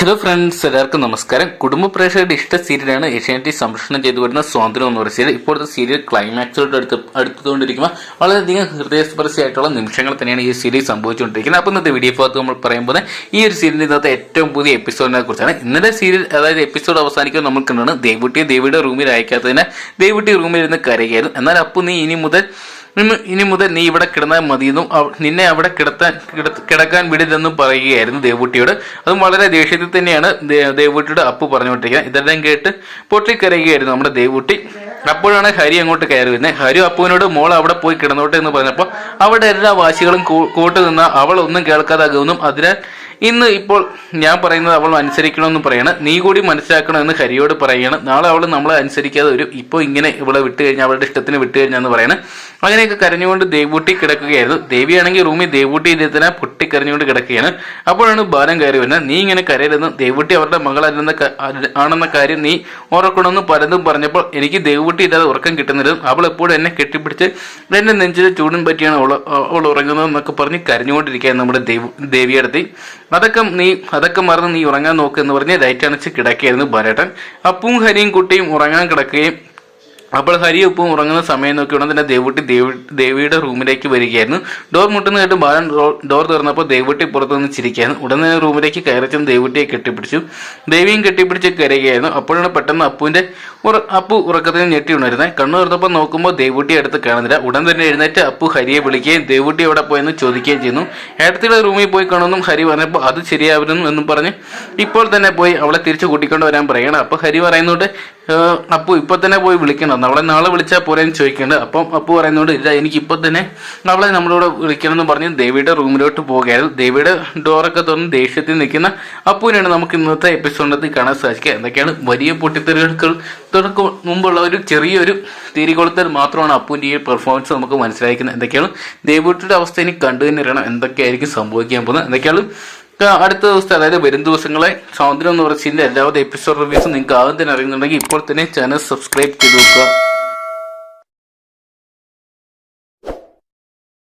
Hello friends എല്ലാവർക്കും നമസ്കാരം. കുടുംബ പ്രേക്ഷകരുടെ ഇഷ്ട സീരിയലാണ് ഏഷ്യാനെറ്റി സംരക്ഷണം ചെയ്തു വരുന്ന സ്വാതന്ത്ര്യം എന്ന് പറയുന്ന സീരിയൽ. ഇപ്പോഴത്തെ സീരിയൽ ക്ലൈമാക്സോട് അടുത്ത് അടുത്തുകൊണ്ടിരിക്കുമ്പോൾ വളരെയധികം ഹൃദയസ്പർശിയായിട്ടുള്ള നിമിഷങ്ങൾ തന്നെയാണ് ഈ സീരീസ് സംഭവിച്ചുകൊണ്ടിരിക്കുന്നത്. അപ്പോൾ ഇന്നത്തെ വീഡിയോ ഭാഗത്ത് നമ്മൾ പറയുമ്പോൾ ഈ ഒരു സീരിയലിൽ ഇന്നത്തെ ഏറ്റവും പുതിയ എപ്പിസോഡിനെ കുറിച്ചാണ്. ഇന്നലെ സീരിയൽ അതായത് എപ്പിസോഡ് അവസാനിക്കുമ്പോൾ നമ്മൾ കണ്ടാണ് ദേവുട്ടിയെ ദേവിയുടെ റൂമിൽ അയക്കാത്തതിനാൽ ദേവുട്ടി റൂമിൽ ഇരുന്ന് കരയായിരുന്നു എന്നാൽ അപ്പോൾ നീ ഇനി മുതൽ ഇനി മുതൽ നീ ഇവിടെ കിടന്നാൽ മതിയെന്നും നിന്നെ അവിടെ കിടത്താൻ കിടത്ത- കിടക്കാൻ വിടില്ലെന്നും പറയുകയായിരുന്നു ദേവൂട്ടിയോട്. അതും വളരെ ദേഷ്യത്തിൽ തന്നെയാണ് ദേവൂട്ടിയുടെ അപ്പു പറഞ്ഞുകൊണ്ടിരിക്കുന്നത്. ഇതെല്ലാം കേട്ട് പൊട്ടിക്കരയുകയായിരുന്നു നമ്മുടെ ദേവൂട്ടി. അപ്പോഴാണ് ഹരി അങ്ങോട്ട് കയറി വരുന്നത്. ഹരി അപ്പുവിനോട് മോൾ അവിടെ പോയി കിടന്നോട്ടെ എന്ന് പറഞ്ഞപ്പോൾ അവിടെ എല്ലാ വാശികളും കൂട്ടുനിന്ന കൂട്ടു നിന്ന അവൾ ഒന്നും കേൾക്കാതാകുമെന്നും അതിനാൽ ഇന്ന് ഇപ്പോൾ ഞാൻ പറയുന്നത് അവൾ അനുസരിക്കണമെന്ന് പറയണം. നീ കൂടി മനസ്സിലാക്കണമെന്ന് ഹരിയോട് പറയണം. നാളെ അവൾ നമ്മളെ അനുസരിക്കാതെ ഒരു ഇപ്പോൾ ഇങ്ങനെ ഇവളെ വിട്ട് കഴിഞ്ഞാൽ അവളുടെ ഇഷ്ടത്തിന് വിട്ട് കഴിഞ്ഞാന്ന് പറയണം. അങ്ങനെയൊക്കെ കരഞ്ഞുകൊണ്ട് ദേവൂട്ടി കിടക്കുകയായിരുന്നു. ദേവിയാണെങ്കിൽ റൂമിൽ ദേവൂട്ടി ഇദ്ദേഹത്തിനെ പൊട്ടിക്കരഞ്ഞുകൊണ്ട് കിടക്കുകയാണ്. അപ്പോഴാണ് ബാലൻ കയറി വരുന്നത് നീ ഇങ്ങനെ കരയരുതെന്ന് ദേവൂട്ടി അവരുടെ മകളല്ലെന്ന ആണെന്ന കാര്യം നീ ഓർക്കണമെന്ന് പലതും പറഞ്ഞപ്പോൾ എനിക്ക് ദേവൂട്ടി ഇല്ലാതെ ഉറക്കം കിട്ടുന്നില്ല. അവൾ എപ്പോഴും എന്നെ കെട്ടിപ്പിടിച്ച് എന്റെ നെഞ്ചിൽ ചൂടും പറ്റിയാണ് അവൾ അവൾ ഉറങ്ങുന്നത് എന്നൊക്കെ പറഞ്ഞ് കരഞ്ഞുകൊണ്ടിരിക്കുകയാണ് നമ്മുടെ ദേവ് ദേവിയടുത്ത്. അതൊക്കെ നീ അതൊക്കെ മറന്ന് നീ ഉറങ്ങാൻ നോക്ക് എന്ന് പറഞ്ഞ് ലൈറ്റ് അണച്ച് കിടക്കുകയായിരുന്നു ഭരട്ടൻ. അപ്പും ഹരിയും കുട്ടിയും ഉറങ്ങാൻ കിടക്കുകയും അപ്പോൾ ഹരി ഉപ്പും ഉറങ്ങുന്ന സമയം നോക്കി ഉടൻ തന്നെ ദേവുട്ടി ദേവി ദേവിയുടെ റൂമിലേക്ക് വരികയായിരുന്നു. ഡോർ മുട്ടുന്ന കേട്ട് ബാലൻ ഡോർ തുറന്നപ്പോൾ ദേവുട്ടി പുറത്തു നിന്ന് ചിരിക്കായിരുന്നു ഉടൻ തന്നെ റൂമിലേക്ക് കയറിച്ചും ദേവുട്ടിയെ കെട്ടിപ്പിടിച്ചു. ദേവിയും കെട്ടിപ്പിടിച്ച് കരയുകയായിരുന്നു. അപ്പോഴാണ് പെട്ടെന്ന് അപ്പുവിന്റെ ഉറ- അപ്പു ഉറക്കത്തിൽ ഞെട്ടി ഉണരുന്നേ. കണ്ണു തുറന്നപ്പോൾ നോക്കുമ്പോൾ ദേവുട്ടി അടുത്ത് കാണുന്നില്ല. ഉടൻ തന്നെ എഴുന്നേറ്റ് അപ്പു ഹരിയെ വിളിക്കുകയും ദേവുട്ടി എവിടെ പോയെന്ന് ചോദിക്കുകയും ചെയ്യുന്നു. ഏട്ടത്തിയുടെ റൂമിൽ പോയി കാണുമെന്നും ഹരി പറഞ്ഞപ്പോൾ അത് ശരിയാവരുന്നു എന്നും പറഞ്ഞ് ഇപ്പോൾ തന്നെ പോയി അവളെ തിരിച്ചു കൂട്ടിക്കൊണ്ട് വരാൻ പറയണം അപ്പോൾ ഹരി പറയുന്നുണ്ട് "ഏഹ്, അപ്പു ഇപ്പൊ തന്നെ പോയി വിളിക്കണം. അവളെ നാളെ വിളിച്ചാൽ പോരെന്ന് ചോദിക്കുന്നുണ്ട്. അപ്പം അപ്പു പറയുന്നുണ്ട് ഇല്ല എനിക്ക് ഇപ്പൊ തന്നെ അവളെ നമ്മളോട് വിളിക്കണം എന്ന് പറഞ്ഞ് ദേവിയുടെ റൂമിലോട്ട് പോകുകയായിരുന്നു ദേവിയുടെ ഡോറൊക്കെ തുറന്ന് ദേഷ്യത്തിൽ നിൽക്കുന്ന അപ്പുവിനാണ് നമുക്ക് ഇന്നത്തെ എപ്പിസോഡിനകത്ത് കാണാൻ സാധിക്കുക. എന്തൊക്കെയാണ് വലിയ പൊട്ടിത്തെറികൾക്ക് തുടക്കം മുമ്പുള്ള ഒരു ചെറിയൊരു തീരികൊളുത്തൽ മാത്രമാണ് അപ്പുവിന്റെ ഈ പെർഫോമൻസ് നമുക്ക് മനസ്സിലാക്കുന്നത് എന്തൊക്കെയാണ്? ദേവൂട്ടിയുടെ അവസ്ഥ ഇനി കണ്ടു തന്നെ അറിയണം. എന്തൊക്കെയായിരിക്കും സംഭവിക്കാൻ പോകുന്നത്? എന്തൊക്കെയാണ്? അടുത്ത ദിവസത്തെ അതായത് വരും ദിവസങ്ങളെ സൗന്ദര്യം എന്ന് പറയുന്നതിന്റെ എല്ലാവരുടെ എപ്പിസോഡ് റിവ്യൂസും നിങ്ങൾക്ക് ആദ്യം തന്നെ അറിയുന്നുണ്ടെങ്കിൽ ഇപ്പോൾ തന്നെ ചാനൽ സബ്സ്ക്രൈബ് ചെയ്ത് നോക്കുക